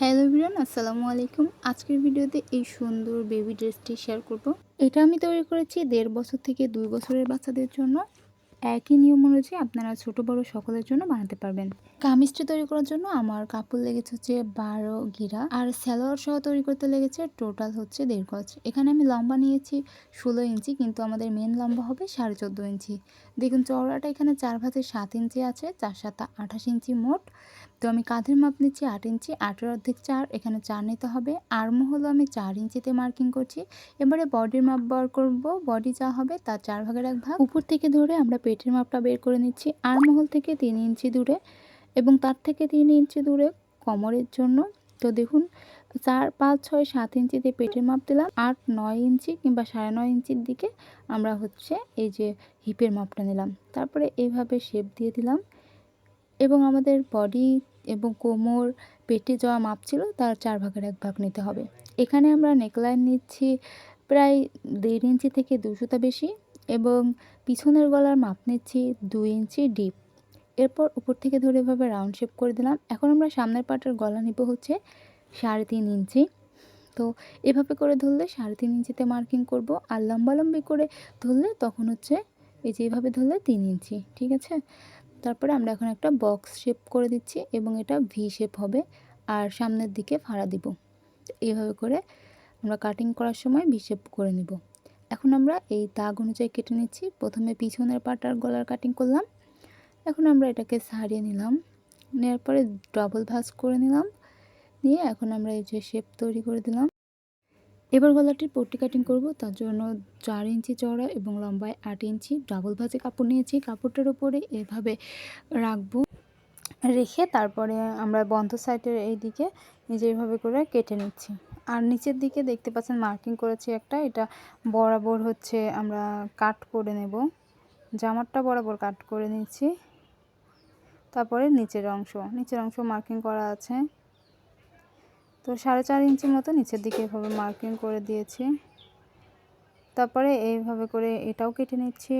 Hello বিরান আসসালামু আলাইকুম। আজকের ভিডিওতে এই সুন্দর বেবি ড্রেসটি শেয়ার করব। এটা আমি তৈরি করেছি দেড় বছর থেকে দুই বছরের বাচ্চাদের জন্য। একই নিয়ম অনুযায়ী আপনারা ছোট, বড় সকলের জন্য বানাতে পারবেন। কামিজটি তৈরি করার জন্য আমার কাপড় লেগেছে হচ্ছে বারো গিরা আর স্যালোয়ার সহ তৈরি করতে লেগেছে টোটাল হচ্ছে দেড় গজ। এখানে আমি লম্বা নিয়েছি ষোলো ইঞ্চি, কিন্তু আমাদের মেন লম্বা হবে সাড়ে চোদ্দ ইঞ্চি। দেখুন চওড়াটা এখানে চার ভাঁজে সাত ইঞ্চি আছে, চার সাত আঠাশ ইঞ্চি মোট। তো আমি কাঁধের মাপ নিচ্ছি আট ইঞ্চি, আটের অর্ধেক চার, এখানে চার নিতে হবে। আর্ম হলো আমি চার ইঞ্চিতে মার্কিং করছি। এবারে বডির মাপ বার করব বডি যা হবে তার চার ভাগের এক ভাগ। উপর থেকে ধরে আমরা পেটের মাপটা বের করে নিচ্ছি। আর্মহোল থেকে তিন ইঞ্চি দূরে। এবং তার থেকে তিন ইঞ্চি দূরে কোমরের জন্য। তো দেখুন, চার, পাঁচ, ছয়, সাত ইঞ্চিতে পেটের মাপ দিলাম। আট, নয় ইঞ্চি কিংবা সাড়ে নয় ইঞ্চির দিকে আমরা হচ্ছে এই যে হিপের মাপটা নিলাম। তারপরে এইভাবে শেপ দিয়ে দিলাম এবং আমাদের বডি এবং কোমর, পেটে যাওয়া মাপ ছিল, তার চার ভাগের এক ভাগ নিতে হবে। এখানে আমরা নেকলাইন নিচ্ছি প্রায় দেড় ইঞ্চি থেকে দুশোটা বেশি এবং পিছনের গলার মাপ নিচ্ছি দুই ইঞ্চি ডিপ এরপর উপর থেকে ধরে এভাবে রাউন্ড শেপ করে দিলাম। এখন আমরা সামনের পাটের গলা নিব হচ্ছে সাড়ে তিন ইঞ্চি। তো এভাবে করে ধরলে সাড়ে তিন ইঞ্চিতে মার্কিং করব আর লম্বালম্বি করে ধরলে তখন হচ্ছে এই যে এইভাবে ধরলে তিন ইঞ্চি, ঠিক আছে? তারপরে আমরা এখন একটা বক্স শেপ করে দিচ্ছি এবং এটা ভি শেপ হবে আর সামনের দিকে ফাড়া দিব। এইভাবে করে আমরা কাটিং করার সময় ভি শেপ করে নিব। এখন আমরা এই দাগ অনুযায়ী কেটে নিচ্ছি। প্রথমে পিছনের পাটার গলার কাটিং করলাম। এখন আমরা এটাকে সারিয়ে নিলাম। নেওয়ার পরে ডবল ভাঁজ করে নিলাম। নিয়ে এখন আমরা এই যে শেপ তৈরি করে দিলাম। এবার গলাটির পট্টি কাটিং করব। তার জন্য চার ইঞ্চি চওড়া এবং লম্বায় আট ইঞ্চি ডাবল ভাজে কাপড় নিয়েছি। কাপড়টার উপরে এভাবে রাখব। রেখে তারপরে আমরা বন্ধ সাইডের এই দিকে নিজেভাবে করে কেটে নিচ্ছি। আর নিচের দিকে দেখতে পাচ্ছেন মার্কিং করেছি একটা। এটা বরাবর হচ্ছে আমরা কাট করে নেব। জামারটা বরাবর কাট করে নিচ্ছি। তারপরে নিচের অংশ। নিচের অংশ মার্কিং করা আছে। তো সাড়ে চার ইঞ্চি মতো নিচের দিকে এভাবে মার্কিং করে দিয়েছি। তারপরে এইভাবে করে এটাও কেটে নিচ্ছি।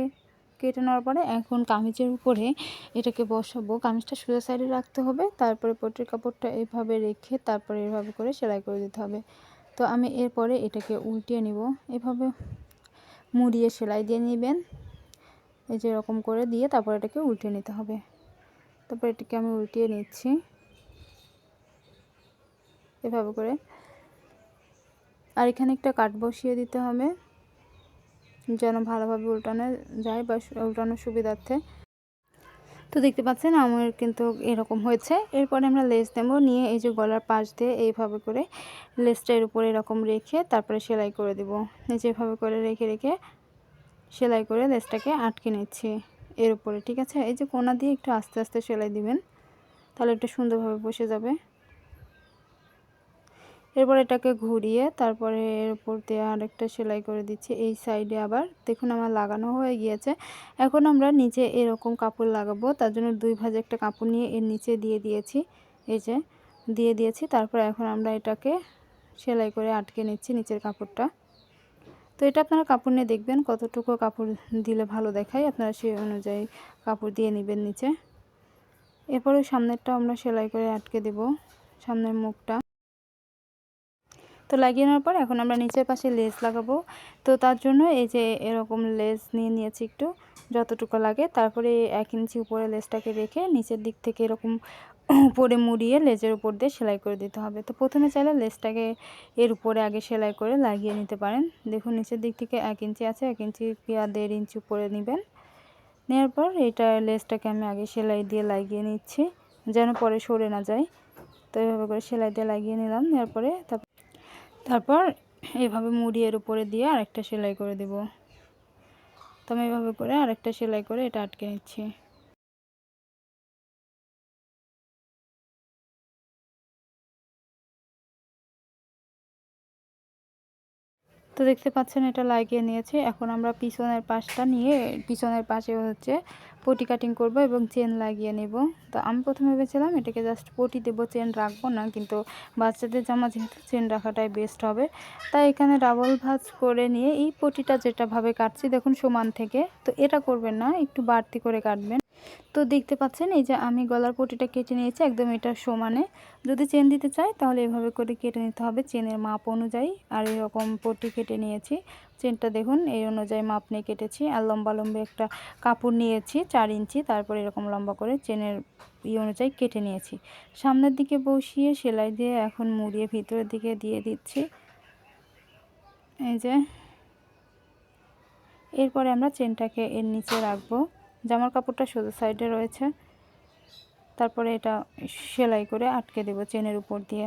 কেটে নেওয়ার পরে এখন কামিজের উপরে এটাকে বসাবো। কামিজটা সোজা সাইডে রাখতে হবে। তারপরে পটির কাপড়টা এইভাবে রেখে তারপরে এভাবে করে সেলাই করে দিতে হবে। তো আমি এরপরে এটাকে উল্টিয়ে নিব। এভাবে মুড়িয়ে সেলাই দিয়ে নেবেন। এই যে এরকম করে দিয়ে তারপর এটাকে উল্টে নিতে হবে। তারপর এটাকে আমি উল্টিয়ে নিচ্ছি। এভাবে করে। আর এখানে একটা কাঠ বসিয়ে দিতে হবে, যেন ভালোভাবে উল্টানো যায় বা উল্টানোর সুবিধার্থে। তো দেখতে পাচ্ছেন, আমার কিন্তু এরকম হয়েছে। এরপরে আমরা লেস নেব নিয়ে এই যে গলার পাশ দিয়ে এইভাবে করে লেসটা এর উপরে এরকম রেখে তারপরে সেলাই করে দেব। যেভাবে করে রেখে রেখে সেলাই করে লেসটাকে আটকে নিচ্ছি। এর উপরে, ঠিক আছে? এই যে কোনা দিয়ে একটু আস্তে আস্তে সেলাই দিবেন, তাহলে একটু সুন্দরভাবে বসে যাবে। এরপর এটাকে ঘুরিয়ে তারপরে এর উপর দিয়ে আরেকটা সেলাই করে দিচ্ছি। এই সাইডে আবার দেখুন আমার লাগানো হয়ে গিয়েছে। এখন আমরা নিচে এরকম কাপড় লাগাবো, তার জন্য দুই ভাজে একটা কাপড় নিয়ে এর নিচে দিয়ে দিয়েছি। এই যে, দিয়ে দিয়েছি, তারপর এখন আমরা এটাকে সেলাই করে আটকে নিচ্ছি নিচের কাপড়টা। তো এটা আপনারা কাপড় নিয়ে দেখবেন, কতটুকু কাপড় দিলে ভালো দেখায়। আপনারা সেই অনুযায়ী কাপড় দিয়ে নেবেন নিচে। এরপরে সামনেরটা আমরা সেলাই করে আটকে দেব, সামনের মুখটা। তো লাগিয়ে নেওয়ার পর এখন আমরা নিচের পাশে লেস লাগাবো। তো তার জন্য এই যে এরকম লেস নিয়ে নিয়েছি একটু, যতটুকু লাগে। তারপরে এক ইঞ্চি উপরে লেসটাকে রেখে নিচের দিক থেকে এরকম উপরে মুড়িয়ে লেজের উপর দিয়ে সেলাই করে দিতে হবে। তো প্রথমে চাইলে লেজটাকে এর উপরে আগে সেলাই করে লাগিয়ে নিতে পারেন। দেখুন, নিচের দিক থেকে এক ইঞ্চি আছে, এক ইঞ্চি পেয়া দেড় ইঞ্চি উপরে নেবেন। নেওয়ার পর এটা লেজটাকে আমি আগে সেলাই দিয়ে লাগিয়ে নিচ্ছি, যেন পরে সরে না যায়। তো এভাবে করে সেলাই দিয়ে লাগিয়ে নিলাম, নেওয়ার পরে তারপর এইভাবে মুড়ি এর উপরে দিয়ে আরেকটা সেলাই করে দেব। তো আমি এভাবে করে আরেকটা সেলাই করে এটা আটকে নিচ্ছি। তো দেখতে পাচ্ছেন এটা লাগিয়ে নিয়েছে। এখন আমরা পিছনের পাশটা নিয়ে পিছনের পাশে হচ্ছে পটি কাটিং করব এবং চেন লাগিয়ে নেব। তো আমি প্রথমে ভেবেছিলাম এটাকে জাস্ট পটি দেবো চেন রাখব না, কিন্তু বাচ্চাদের জামা যেহেতু চেন রাখাটাই বেস্ট হবে। তাই এখানে ডাবল ভাজ করে নিয়ে এই পটিটা যেটাভাবে কাটছি, দেখুন সমান থেকে, তো এটা করবেন না, একটু বাড়তি করে কাটবেন। তো দেখতে পাচ্ছেন, এই যে আমি গলার পটিটা কেটে নিয়েছি, একদম এটা সমানে। যদি চেন দিতে চাই তাহলে এভাবে করে কেটে নিতে হবে চেনের মাপ অনুযায়ী। আর এরকম পটি কেটে নিয়েছি, চেনটা দেখুন, এই অনুযায়ী মাপ নিয়ে কেটেছি। আর লম্বা লম্বা একটা কাপড় নিয়েছি, চার ইঞ্চি, তারপর এরকম লম্বা করে চেনের ই অনুযায়ী কেটে নিয়েছি। সামনের দিকে বসিয়ে সেলাই দিয়ে এখন মুড়িয়ে ভিতরের দিকে দিয়ে দিচ্ছি। এই যে, এরপরে আমরা চেনটাকে এর নিচে রাখব। জামার কাপড়টা সোজা সাইডে রয়েছে। তারপরে এটা সেলাই করে আটকে দেব চেনের উপর দিয়ে।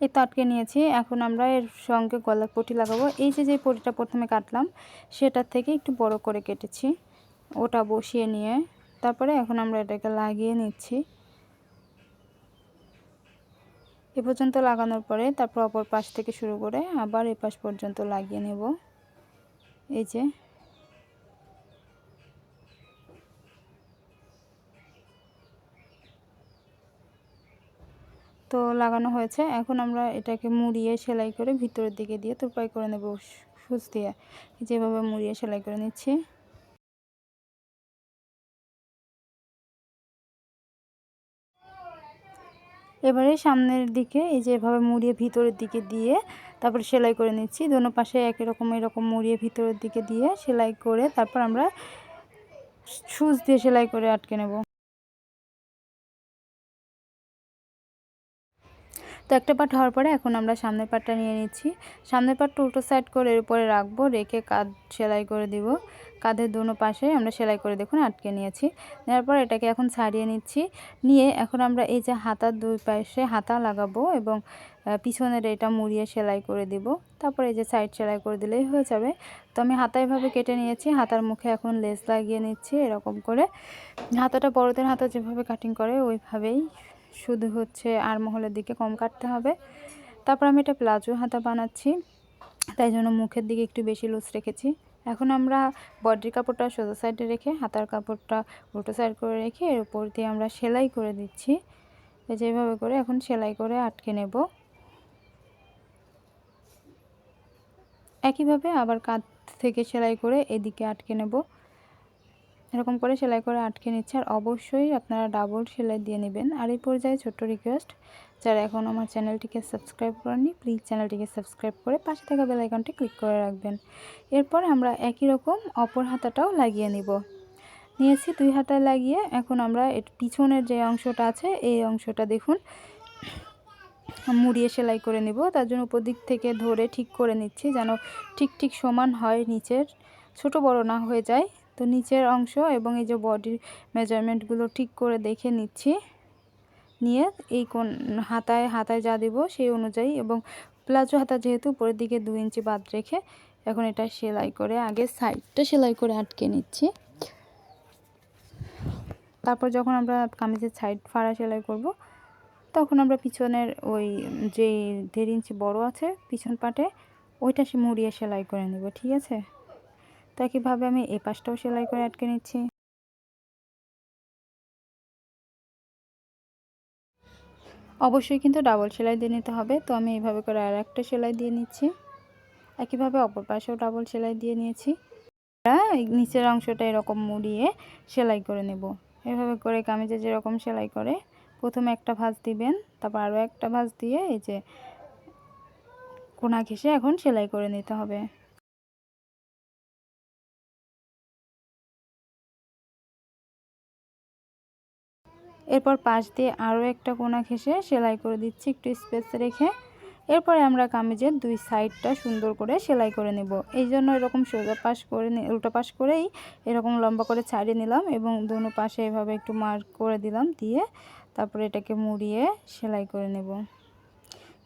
এই তো আটকে নিয়েছি। এখন আমরা এর সঙ্গে গলার পটি লাগাবো। এই যে যে পটিটা প্রথমে কাটলাম, সেটার থেকে একটু বড় করে কেটেছি। ওটা বসিয়ে নিয়ে, তারপরে এখন আমরা এটাকে লাগিয়ে নিচ্ছি। এ পর্যন্ত লাগানোর পরে তারপর অপর পাশ থেকে শুরু করে আবার এ পাশ পর্যন্ত লাগিয়ে নেব। এই যে। তো লাগানো হয়েছে। এখন আমরা এটাকে মুড়িয়ে সেলাই করে ভিতরের দিকে দিয়ে তোরপাই করে নেব সুচ দিয়ে। যেভাবে মুড়িয়ে সেলাই করে নিচ্ছি। এবারে সামনের দিকে এই যে এভাবে মুড়িয়ে ভিতরের দিকে দিয়ে তারপর সেলাই করে নিচ্ছি। দোনো পাশে একই রকম, এরকম মুড়িয়ে ভিতরের দিকে দিয়ে সেলাই করে তারপর আমরা সুচ দিয়ে সেলাই করে আটকে নেব। তো একটা পাট হওয়ার পরে এখন আমরা সামনের পাটটা নিয়ে নিচ্ছি। সামনের পাটটা উল্টো সাইড করে এর উপরে রাখব, রেখে কাঁধ সেলাই করে দিব। কাঁধের দুনো পাশে আমরা সেলাই করে দেখুন আটকে নিয়েছি। নেওয়ার পর এটাকে এখন ছাড়িয়ে নিচ্ছি। নিয়ে এখন আমরা এই যে হাতার দুই পাশে হাতা লাগাবো এবং পিছনের এটা মুড়িয়ে সেলাই করে দিব। তারপরে এই যে সাইড সেলাই করে দিলেই হয়ে যাবে। তো আমি হাতা এভাবে কেটে নিয়েছি। হাতার মুখে এখন লেস লাগিয়ে নিচ্ছি এরকম করে। হাতাটা বড়দের হাতা যেভাবে কাটিং করে ওইভাবেই শুধু হচ্ছে আর মহলের দিকে কম কাটতে হবে। তারপর আমি এটা প্লাজো হাতা বানাচ্ছি। তাই জন্য মুখের দিকে একটু বেশি লুজ রেখেছি। এখন আমরা বডির কাপড়টা সোজা সাইডে রেখে হাতার কাপড়টা উল্টো সাইড করে রেখে এর উপর দিয়ে আমরা সেলাই করে দিচ্ছি। যেভাবে করে এখন সেলাই করে আটকে নেব। একইভাবে আবার কাঁধ থেকে সেলাই করে এদিকে আটকে নেব। এরকম করে সেলাই করে আটকে নিচ্ছে। আর অবশ্যই আপনারা ডাবল সেলাই দিয়ে নেবেন। আর এই পর্যায়ে ছোট্ট রিকোয়েস্ট যারা এখন আমার চ্যানেলটিকে সাবস্ক্রাইব করেনি প্লিজ চ্যানেলটিকে সাবস্ক্রাইব করে পাশে থাকা বেলাইকনটি ক্লিক করে রাখবেন। এরপর আমরা একই রকম অপর হাতাটাও লাগিয়ে নিব। নিয়েছি দুই হাতায় লাগিয়ে, এখন আমরা এর পিছনের যে অংশটা আছে, এই অংশটা দেখুন, মুড়িয়ে সেলাই করে নিব। তার জন্য উপর দিক থেকে ধরে ঠিক করে নিচ্ছি যেন ঠিক ঠিক সমান হয়, নিচের ছোট বড় না হয়ে যায়। তো নিচের অংশ এবং এই যে বডির মেজারমেন্টগুলো ঠিক করে দেখে নিচ্ছি। নিয়ে এই কোন হাতায় হাতায় যা দেবো সেই অনুযায়ী এবং প্লাজো হাতা যেহেতু উপরের দিকে দু ইঞ্চি বাদ রেখে এখন এটা সেলাই করে আগে সাইডটা সেলাই করে আটকে নিচ্ছি। তারপর যখন আমরা কামিজের সাইড ফাড়া সেলাই করব, তখন আমরা পিছনের ওই যে দেড় ইঞ্চি বড় আছে পিছন পাটে, ওইটা সে মুড়িয়ে সেলাই করে নেব, ঠিক আছে? তো একইভাবে আমি এই পাশটাও সেলাই করে আটকে নিচ্ছি? অবশ্যই কিন্তু ডাবল সেলাই দিয়ে নিতে হবে। তো আমি এইভাবে করে আর একটা সেলাই দিয়ে নিচ্ছি। একইভাবে অপর পাশেও ডাবল সেলাই দিয়ে নিয়েছি। নিচের অংশটা এরকম মুড়িয়ে সেলাই করে নেব। এভাবে করে কামিজে যেরকম সেলাই করে, প্রথমে একটা ভাঁজ দিবেন, তারপর আরও একটা ভাঁজ দিয়ে এই যে কোনা ঘেসে এখন সেলাই করে নিতে হবে। এরপর পাশ দিয়ে আরও একটা কোনা ঘেসে সেলাই করে দিচ্ছি একটু স্পেস রেখে। এরপরে আমরা কামিজের দুই সাইডটা সুন্দর করে সেলাই করে নেব। এই জন্য এরকম সোজা পাশ করে উল্টো পাশ করেই এরকম লম্বা করে ছাড়িয়ে নিলাম এবং দুনো পাশে এভাবে একটু মার্ক করে দিলাম দিয়ে তারপরে এটাকে মুড়িয়ে সেলাই করে নেব।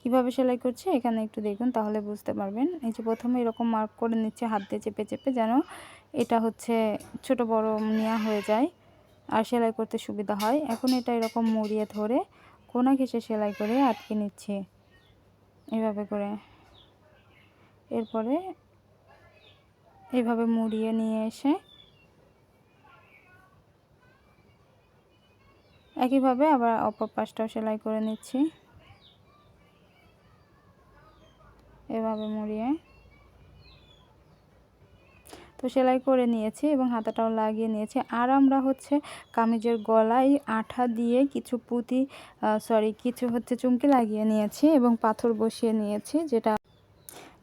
কীভাবে সেলাই করছে এখানে একটু দেখুন তাহলে বুঝতে পারবেন। এই যে প্রথমে এরকম মার্ক করে নিচ্ছে, হাত দিয়ে চেপে চেপে যেন এটা হচ্ছে ছোট বড় নেওয়া হয়ে যায়। আর সেলাই করতে সুবিধা হয়। এখন এটা এরকম মুড়িয়ে ধরে কোনা ঘেসে সেলাই করে আটকে নিচ্ছে। এভাবে করে। এরপরে এভাবে মুড়িয়ে নিয়ে এসে একইভাবে আবার অপর পাশটাও সেলাই করে নিচ্ছি। এভাবে মুড়িয়ে তো সেলাই করে নিয়েছি এবং হাতাটাও লাগিয়ে নিয়েছি। আর আমরা হচ্ছে কামিজের গলায় আঠা দিয়ে কিছু পুঁতি সরি কিছু হচ্ছে চুমকি লাগিয়ে নিয়েছি এবং পাথর বসিয়ে নিয়েছি যেটা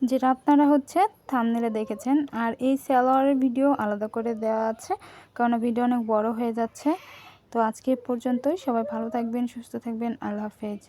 যেটা আপনারা হচ্ছে থামনেলে দেখেছেন। আর এই সালোয়ারের ভিডিও আলাদা করে দেওয়া আছে কারণ ভিডিও অনেক বড় হয়ে যাচ্ছে। তো আজকে পর্যন্তই। সবাই ভালো থাকবেন, সুস্থ থাকবেন। আল্লাহ হাফেজ।